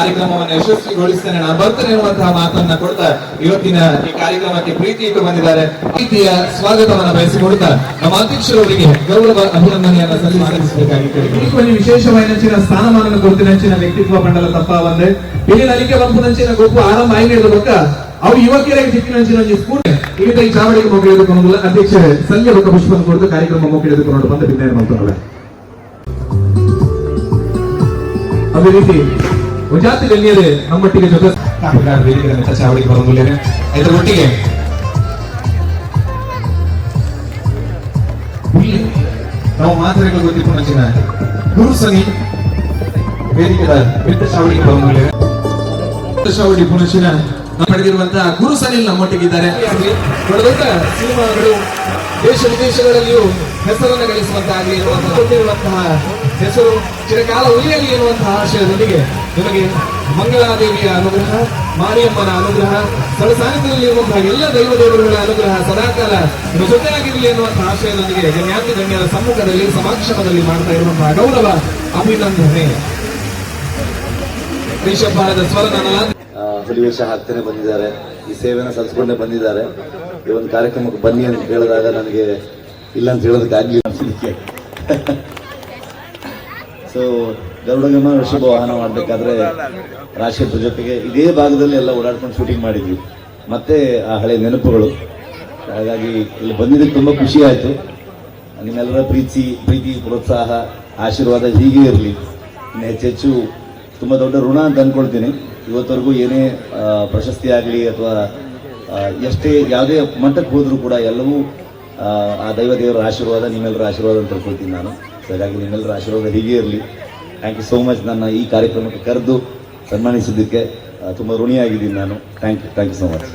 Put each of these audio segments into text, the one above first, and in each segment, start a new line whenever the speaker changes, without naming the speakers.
ಕಾರ್ಯಕ್ರಮವನ್ನು ಯಶಸ್ವಿಗೊಳಿಸ್ತೇನೆ. ನಾನು ಬರ್ತೇನೆ ಎನ್ನುವಂತಹ ಮಾತನ್ನ ಕೊಡ್ತಾ ಇವತ್ತಿನ ಈ ಕಾರ್ಯಕ್ರಮಕ್ಕೆ ಪ್ರೀತಿ ಇಟ್ಟು ಬಂದಿದ್ದಾರೆ. ಪ್ರೀತಿಯ ಸ್ವಾಗತವನ್ನು ಬಯಸಿಕೊಡ್ತಾ ನಮ್ಮ ಅಧ್ಯಕ್ಷರವರಿಗೆ ಗೌರವ ಅಭಿನಂದನೆಯನ್ನು ಸಲ್ಲಿಸಬೇಕಾಗಿತ್ತು ವಿಶೇಷವಾಗಿ ವಿಶೇಷವಾದ ಸ್ಥಾನಮಾನ ಗುರುತಿನಂಚಿನ ವ್ಯಕ್ತಿತ್ವ ಮಂಡಲ ತಪ್ಪ ಬಂದೆ. ಇಲ್ಲಿ ನಲಿಕೆ ಬಂಪುನಂಚಿನ ಗುಂಪು ಆರಂಭ ಆಯ್ಕೆ ಬೊಕ್ಕ ಅವು ಯುವಕರಿಗೆ ಸಿಕ್ಕಿನಂಚಿನ ಒಂದು ಸ್ಫೂರ್ತಿ. ಈಗ ಈ ಚಾವಡಿಗೆ ಮುಗಿದುಕೊಂಡು ಅಧ್ಯಕ್ಷರೇ ಸಂಜೆ ಬಕ್ಕ ಪುಷ್ಪನ ಕುರಿತು ಕಾರ್ಯಕ್ರಮ ಮುಗಿದುಕೊಂಡು ಬಂದ ಬಿದ್ದೇನೆ ಮಂತ್ರ ಅದೇ ರೀತಿ ಗುಜರಾತಿ ಗಣ್ಯರು ನಮ್ಮೊಟ್ಟಿಗೆ ಜೊತೆ. ವೇದಿಕೆ ಚಾವಡಿಗೆ ಬರಲಿದೆ ಇದರ ಒಟ್ಟಿಗೆ. ನಾವು ಮಾತ್ರೆಗಳು ಗೊತ್ತಿತ್ತು ನಂಚಿನ ಗುರು ಸನಿ ವೇದಿಕೆದ ಬಿಟ್ಟ ಚಾವಡಿಗೆ ಬರಲಿದೆ ಚಾವಡಿ ಪುನಚಿನ ಪಡೆದಿರುವಂತಹ ಗುರು ಸನಿಲ್ ನಮ್ಮೊಟ್ಟಿಗಿದ್ದಾರೆ. ಸಿನಿಮಾಗಳು ದೇಶ ವಿದೇಶಗಳಲ್ಲಿಯೂ ಹೆಸರನ್ನು ಗಳಿಸುವಂತಾಗಲಿ ಇರುವಂತಹ ಕೊಟ್ಟಿರುವಂತಹ ಹೆಸರು, ಚಿರಕಾಲ ಉಳಿಯಲಿ ಎನ್ನುವಂತಹ ಆಶಯದೊಂದಿಗೆ ನಿಮಗೆ ಮಂಗಳಾದೇವಿಯ ಅನುಗ್ರಹ, ಮಾರಿಯಮ್ಮನ ಅನುಗ್ರಹ, ಸ್ಥಳ ಸಾನ್ನಿಧ್ಯದಲ್ಲಿರುವಂತಹ ಎಲ್ಲ ದೈವ ದೇವರುಗಳ ಅನುಗ್ರಹ ಸದಾಕಾಲ ಜೊತೆಯಾಗಿರಲಿ ಎನ್ನುವಂತಹ ಆಶಯದೊಂದಿಗೆ ಗಣ್ಯಾತಿ ಗಣ್ಯರ ಸಮ್ಮುಖದಲ್ಲಿ ಸಮಾಕ್ಷಮದಲ್ಲಿ ಮಾಡ್ತಾ ಇರುವಂತಹ ಗೌರವ ಅಭಿನಂದನೆ. ರಿಷಭಾರದ ಸ್ವರ ನನ್ನ
ಹುಲಿವೇಷ ಹಾಕ್ತಾನೆ ಬಂದಿದ್ದಾರೆ. ಈ ಸೇವೆನ ಸಲ್ಲಿಸ್ಕೊಂಡೇ ಬಂದಿದ್ದಾರೆ. ಈ ಒಂದು ಕಾರ್ಯಕ್ರಮಕ್ಕೆ ಬನ್ನಿ ಅಂತ ಹೇಳಿದಾಗ ನನಗೆ ಇಲ್ಲ ಅಂತ ಹೇಳೋದಕ್ಕೆ ಆಗಲಿಲ್ಲ ಅನ್ಸಲಿಕ್ಕೆ. ಸೊ ಗರುಡಗಮ ಋಷಭ ವಾಹನ ಮಾಡಬೇಕಾದ್ರೆ ರಾಶಿಯದ್ರ ಜೊತೆಗೆ ಇದೇ ಭಾಗದಲ್ಲಿ ಎಲ್ಲ ಓಡಾಡ್ಕೊಂಡು ಶೂಟಿಂಗ್ ಮಾಡಿದ್ವಿ. ಮತ್ತೆ ಆ ಹಳೆ ನೆನಪುಗಳು. ಹಾಗಾಗಿ ಇಲ್ಲಿ ಬಂದಿದ್ದಕ್ಕೆ ತುಂಬ ಖುಷಿ ಆಯಿತು. ನಿಮ್ಮೆಲ್ಲರ ಪ್ರೀತಿ ಪ್ರೀತಿ, ಪ್ರೋತ್ಸಾಹ, ಆಶೀರ್ವಾದ ಹೀಗೆ ಇರಲಿ. ಇನ್ನು ಹೆಚ್ಚೆಚ್ಚು ತುಂಬ ದೊಡ್ಡ ಋಣ ಅಂತ ಅಂದ್ಕೊಳ್ತೀನಿ ಇವತ್ತವರೆಗೂ ಏನೇ ಪ್ರಶಸ್ತಿ ಆಗಲಿ ಅಥವಾ ಎಷ್ಟೇ ಯಾವುದೇ ಮಟ್ಟಕ್ಕೆ ಹೋದರೂ ಕೂಡ ಎಲ್ಲವೂ ಆ, ದೈವ ದೇವರ ಆಶೀರ್ವಾದ ನಿಮ್ಮೆಲ್ಲರ ಆಶೀರ್ವಾದ ಅಂತ ತಿಳ್ಕೊಳ್ತೀನಿ ನಾನು. ಸರಿಯಾಗಿ ಹಾಗಾಗಿ ನಿಮ್ಮೆಲ್ಲರ ಆಶೀರ್ವಾದ ಹೀಗೆ ಇರಲಿ. ಥ್ಯಾಂಕ್ ಯು ಸೋ ಮಚ್ ನನ್ನ ಈ ಕಾರ್ಯಕ್ರಮಕ್ಕೆ ಕರೆದು ಸನ್ಮಾನಿಸಿದ್ದಕ್ಕೆ ತುಂಬ ಋಣಿಯಾಗಿದ್ದೀನಿ ನಾನು. Thank you thank you so much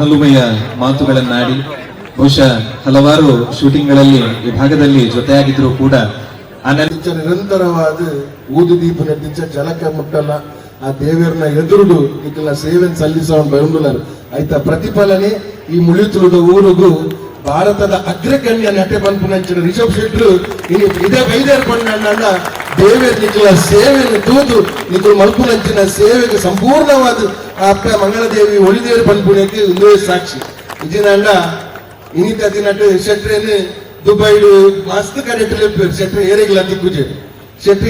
ನಲುಮೆಯ ಮಾತುಗಳನ್ನಾಡಿ ಬಹುಶಃ ಹಲವಾರು ಶೂಟಿಂಗ್ಗಳಲ್ಲಿ ವಿಭಾಗದಲ್ಲಿ ಜೊತೆಯಾಗಿದ್ರೂ ಕೂಡ ಆ
ನಿರಂತರವಾದ ఊది దీపం కట్టించా జలక ముట్టల ఆ దేవేరున ఎదురుడు ఇట్లా సేవని చల్లిసాం బయలుదేరారు అయితే ప్రతిఫలని ఈ ముళితుడు ఊరుకు భారతద అగ్రగణ్య నటి పంపించిన రిషభ్ శెట్లు ఇదే బయలుదేరిపడినన్న దేవేరు ఇట్లా సేవని దూదు ఇతరు మలుపునంచిన సేవకు సంపూర్ణవాదు ఆ మంగళదేవి ఒలిదేరి పంపునేది ఉందే సాక్షి. నిజంగా ఇనిత తినట్టు షట్రేని దుబాయ్లు మస్తు కరెక్ట్ చెప్పారు షట్రే ఏరేగిలా దిక్కు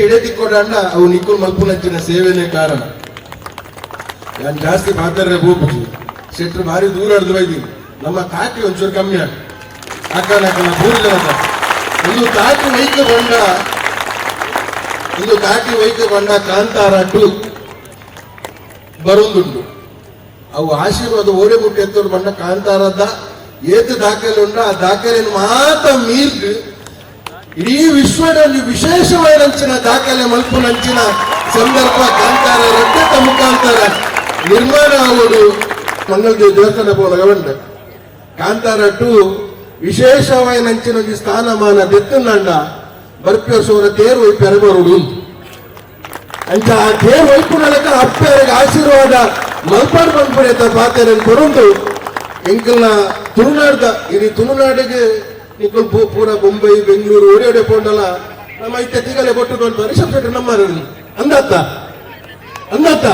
ಇಡೇ ಅವ್ ಅವು ನಿಕ್ಕುಲ್ ಮಲ್ಪುನಚ್ಚಿನ ಸೇವೆನೇ ಕಾರಣ. ನಾನು ಜಾಸ್ತಿ ಮಾತಾಡ್ರೆ ಹೋಗ್ಬಿಟ್ಟು ಶೆಟ್ರು ಭಾರಿ ದೂರ ಹಿಡಿದು ಬೈದೀನಿ ನಮ್ಮ ತಾಟಿ ಒಂಚೂರು ಕಮ್ಮಿ ಆಗ ಅಕ್ಕ ನಕ್ಕ ಮೂರು ಕಾಟಿ ಅಕ್ಕ. ಒಂದು ತಾಟಿ ವೈಕ ಬಂಡ ಒಂದು ತಾಟಿ ವೈಕ ಬಂಡ ಕಾಂತಾರ ಟು ಬರೋದುಂಟು. ಅವು ಆಶೀರ್ವಾದ ಓಡೆ ಮುಟ್ಟಿ ಎತ್ತೋಡು ಬಂಡ ಕಾಂತಾರದ ಏತು ದಾಖಲೆ ಉಂಡ ಆ ದಾಖಲೆಯನ್ನು ಮಾತ್ರ ಮೀರ್ದು ಇಡೀ ವಿಶ್ವದಲ್ಲಿ ವಿಶೇಷವಾದಂಚಿನ ದಾಖಲೆ ಮಲ್ಪುನಂಚಿನ ಸಂದರ್ಭ ಕಾಂತಾರ ರದ್ದತ ಮುಖಾಂತರ. ನಿರ್ಮಾಣ ಆಗೋದು ಮಂಗಳದೇವಿ ದೇವಸ್ಥಾನ ಬೋಲಗ ಬಂಡ ಕಾಂತಾರ ಟು, ವಿಶೇಷವಾದ ನಂಚಿನೊಂದು ಸ್ಥಾನಮಾನ ದೆತ್ತುಂಡ ಬರ್ಪಿಯರ್ಸೋರ ತೇರು ಪೆರಬರುಡು ಅಂಚ ಆ ತೇರು ವೈಪುನಲಕ ಅಪ್ಪರಿಗೆ ಆಶೀರ್ವಾದ, ಮಲ್ಪಾಡ್ ಬಂದ್ಬಿಡೈತ ಪಾತೆರೆ ಕೊರೊಂದು ಎಂಕಲ್ನ ತುಳುನಾಡ್ದ, ಇಡೀ ತುಳುನಾಡಿಗೆ ನಿಂತ್ಕೊಂಡು ಪೂರ ಮುಂಬೈ, ಬೆಂಗಳೂರು ಓಡಿ ಓಡಿ ಹೋಗೋಲ್ಲ ನಮ್ಮ ಐತೆ ತಿಗಲೆ ಕೊಟ್ಟು ಕೊಂಡ್ಬಾರಿ ಸಬ್ ನಮ್ಮ ಅಂದತ್ತ ಅಂದತ್ತ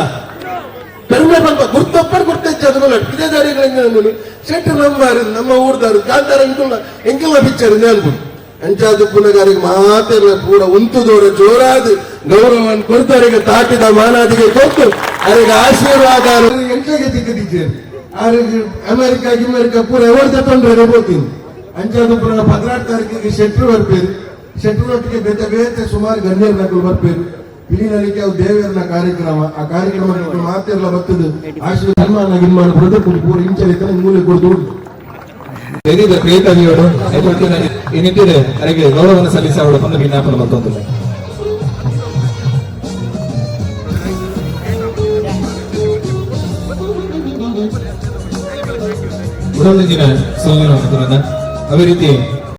ಪೆರ್ಮೆ ಬಂದ ಗುರ್ತೊಪ್ಪರ್ ಗುರ್ತೈತಿ ಅದು ನೋಡಿ. ಇದೇ ದಾರಿಗಳು ಶೆಟ್ಟರ್ ನಂಬಾರ ನಮ್ಮ ಊರ್ದಾರ. ಗಾಂಧಾರ ಇಂದ ಹೆಂಗೆಲ್ಲ ಪಿಚ್ಚರ್ ಇದೆ ಅನ್ಬೋದು ಎಂಚಾದ ಪುನಗಾರಿಗೆ ಮಾತೇ ಇಲ್ಲ, ಪೂರ ಉಂತುದೋರ ಜೋರಾದ ಗೌರವ ಕೊಡ್ತಾರೆ ಈಗ ತಾಟಿದ ಮಾನಾದಿಗೆ ಕೊಟ್ಟು, ಅವರಿಗೆ ಆಶೀರ್ವಾದ ಎಂಟಿಗೆ ತಿಕ್ಕಿದ್ದೀರಿ. ಅವರಿಗೆ ಅಮೆರಿಕ, ಗಿಮೆರಿಕ, ಪೂರ ಎವರ್ ತಗೊಂಡ್ರೆ ಹೋಗ್ತೀನಿ ಅಂಚಾದು ಪುನಃ ಹದಿನಾರು ತಾರೀಕಿಗೆ ಶೆಟ್ರು ಬರ್ಪೇರು ಶೆಟ್ರೊಟ್ಟಿಗೆ ಬೇತೆ ಬೇತೆ ಸುಮಾರು ಗಣ್ಯರು ನಕಲು ಬರ್ಪೇರು ಇಲ್ಲಿನಲ್ಲಿಗೆ ಅವು ದೇವರನ ಕಾರ್ಯಕ್ರಮ ಆ ಕಾರ್ಯಕ್ರಮ ಮಾತೆಲ್ಲ ಬರ್ತದೆ ಆಶೀರ್ವಾದ ಸನ್ಮಾನ ಗಿನ್ಮಾನ ಬ್ರದರ್ ಪೂರ ಇಂಚಲಿತ ಮೂಲೆ ಕೊಡ್ದು
ತೆರೀದ ಕ್ರಿಯೇಟವಿಯೋಡು ಏನಿಟ್ಟಿದೆ ಅವರಿಗೆ ಗೌರವವನ್ನು ಸಲ್ಲಿಸಿ ಅವಳು ತಮ್ಮ ವಿಜ್ಞಾಪನ ಮತ್ತೊಂದು ಉಡಲಿನ ಸೋಮನ ಅದೇ ರೀತಿ